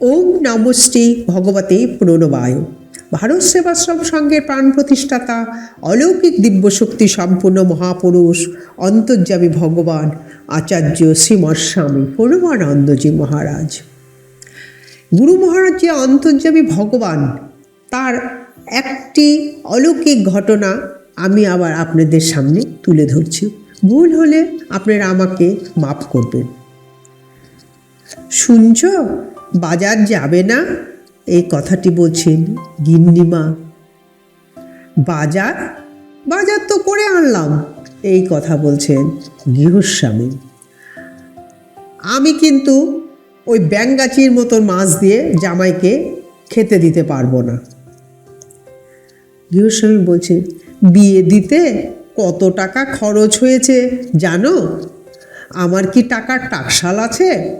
ওম নমস্তি ভগবতে প্রণবায়। ভারত সেবাশ্রম সংঘের প্রাণ প্রতিষ্ঠাতা, অলৌকিক দিব্যশক্তি সম্পূর্ণ মহাপুরুষ, অন্তর্যামী ভগবান আচার্য শ্রীমৎ স্বামী মহারাজ। গুরু মহারাজ যে অন্তর্যামী ভগবান, তার একটি অলৌকিক ঘটনা আমি আবার আপনাদের সামনে তুলে ধরছি। ভুল হলে আপনারা আমাকে মাফ করবেন। শুনছ বাজার যাবে না? এই কথাটি বলছেন গিন্নিমা বাজার? বাজার তো করে আনলাম, এই কথা বলছেন গৃহস্বামী। আমি কিন্তু ওই ব্যাঙ্গাচির মতন মাছ দিয়ে জামাইকে খেতে দিতে পারব না। গৃহস্বামী বলছে, বিয়ে দিতে কত টাকা খরচ হয়েছে জানো? আমার কি টাকার টাকশাল আছে?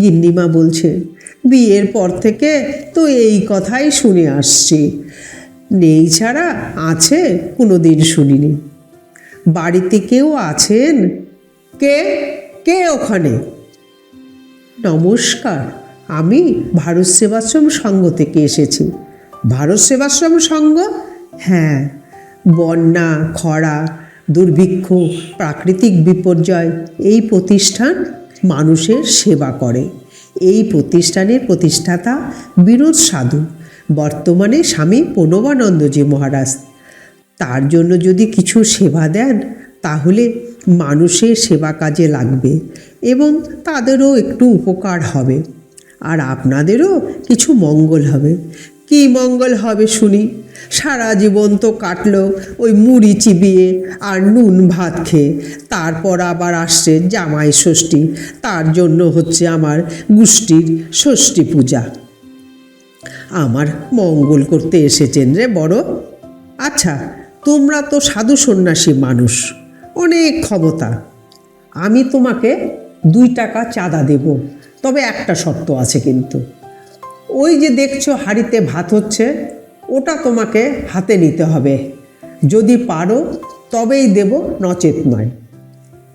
গিন্নিমা বলছে, বিয়ের পর থেকে তো এই কথাই শুনে আসছি। নেই ছাড়া আছে কোনো দিন শুনিনি। বাড়িতে কেউ আছেন? কে? কে ওখানে? নমস্কার, আমি ভারত সেবাশ্রম সংঘ থেকে এসেছি। ভারত সেবাশ্রম সংঘ? হ্যাঁ বন্যা, খরা, দুর্ভিক্ষ, প্রাকৃতিক বিপর্যয়, এই প্রতিষ্ঠান মানুষের সেবা করে। এই প্রতিষ্ঠানের প্রতিষ্ঠাতা বিনোদ সাধু। বর্তমানে স্বামী প্রণবানন্দজি মহারাজ। তার জন্য যদি কিছু সেবা দেন, তাহলে মানুষের সেবা কাজে লাগবে এবং তাদেরও একটু উপকার হবে। আর আপনাদেরও কিছু মঙ্গল হবে। কি মঙ্গল হবে শুনি। সারা জীবন তো কাটল ওই মুড়ি চিবিয়ে আর নুন ভাত খেয়ে। তারপর আবার আসছে জামাই ষষ্ঠী। তার জন্য হচ্ছে আমার গোষ্ঠীর ষষ্ঠী পূজা। আমার মঙ্গল করতে এসেছেন রে বড়। আচ্ছা তোমরা তো সাধু সন্ন্যাসী মানুষ, অনেক ক্ষমতা। আমি তোমাকে দুই টাকা চাঁদা দেব। তবে একটা শর্ত আছে কিন্তু। ওই যে দেখছ হাঁড়িতে ভাত হচ্ছে, ওটা তোমাকে হাতে নিতে হবে। যদি পারো, তবেই দেব, নচেত নয়।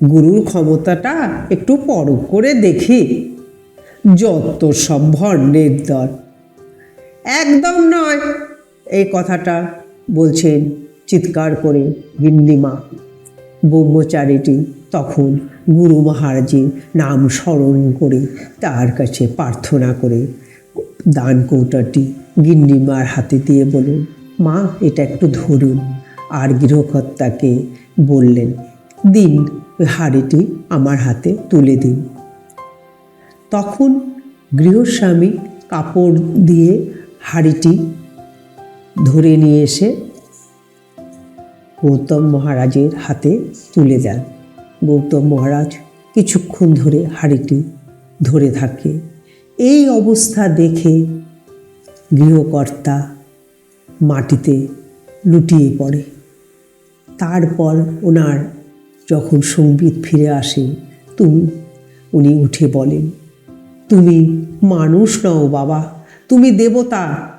গুরুর ক্ষমতাটা একটু পরখ করে দেখি। যত সব ভণ্ডের দল। একদম নয়, এই কথাটা বলছেন চিৎকার করে গিন্নিমা। ব্রহ্মচারীটি তখন গুরু মহারাজের নাম স্মরণ করে তার কাছে প্রার্থনা করে দান কৌটাটি গিন্নিমার হাতে দিয়ে বলুন, মা, এটা একটু ধরুন। আর গৃহকর্তাকে বললেন, দিন, ওই হাড়িটি আমার হাতে তুলে দিন। তখন গৃহস্বামী কাপড় দিয়ে হাড়িটি ধরে নিয়ে এসে গৌতম মহারাজের হাতে তুলে দেন। গৌতম মহারাজ কিছুক্ষণ ধরে হাড়িটি ধরে থাকে। এই অবস্থা দেখে গৃহকর্তা মাটিতে লুটিয়ে পড়ে। তারপর ওনার যখন সংগীত ফিরে আসে তুমি উনি উঠে বলেন, তুমি মানুষ নও বাবা, তুমি দেবতা।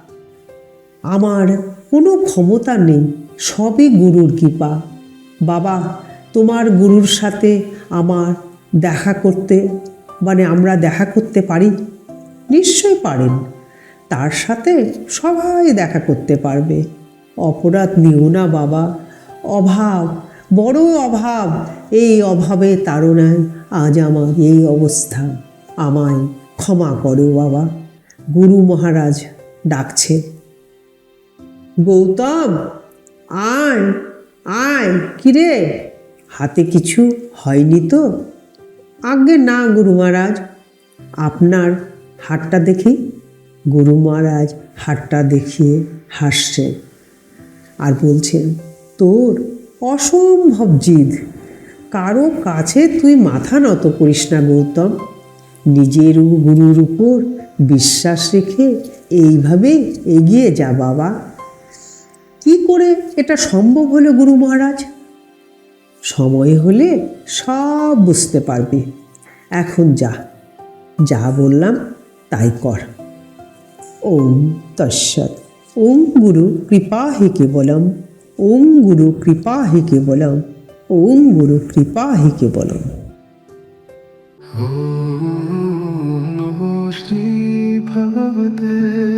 আমার কোনো ক্ষমতা নেই, সবই গুরুর কৃপা। বাবা, তোমার গুরুর সাথে আমার দেখা করতে মানে আমরা দেখা করতে পারি? নিশ্চয় পারেন। তার সাথে সবাই দেখা করতে পারবে। অপরাধ নিও না বাবা। অভাব, বড় অভাব, এই অভাবে তাড়নায় আজ আমার এই অবস্থা। আমায় ক্ষমা করো বাবা। গুরু মহারাজ ডাকছে। গৌতম, আয় আয়, কিরে? হাতে কিছু হয়নি তো? আগে না, গুরু মহারাজ। আপনার হাতটা দেখি। গুরু মহারাজ হাতটা দেখিয়ে হাসছেন আর বলছেন, তোর অসম্ভব জিদ। কারও কাছে তুই মাথা নত করিস না গৌতম। নিজের গুরুর উপর বিশ্বাস রেখে এইভাবে এগিয়ে যা বাবা। কি করে এটা সম্ভব হলো গুরু মহারাজ? সময় হলে সব বুঝতে পারবি। এখন যা। যা বললাম তাই কর। ওম তৎসৎ। ওম গুরু কৃপা হে কেবলম। ওম গুরু কৃপা হে কেবলম। ওম গুরু কৃপা হে কেবলম। শ্রী ভগবতে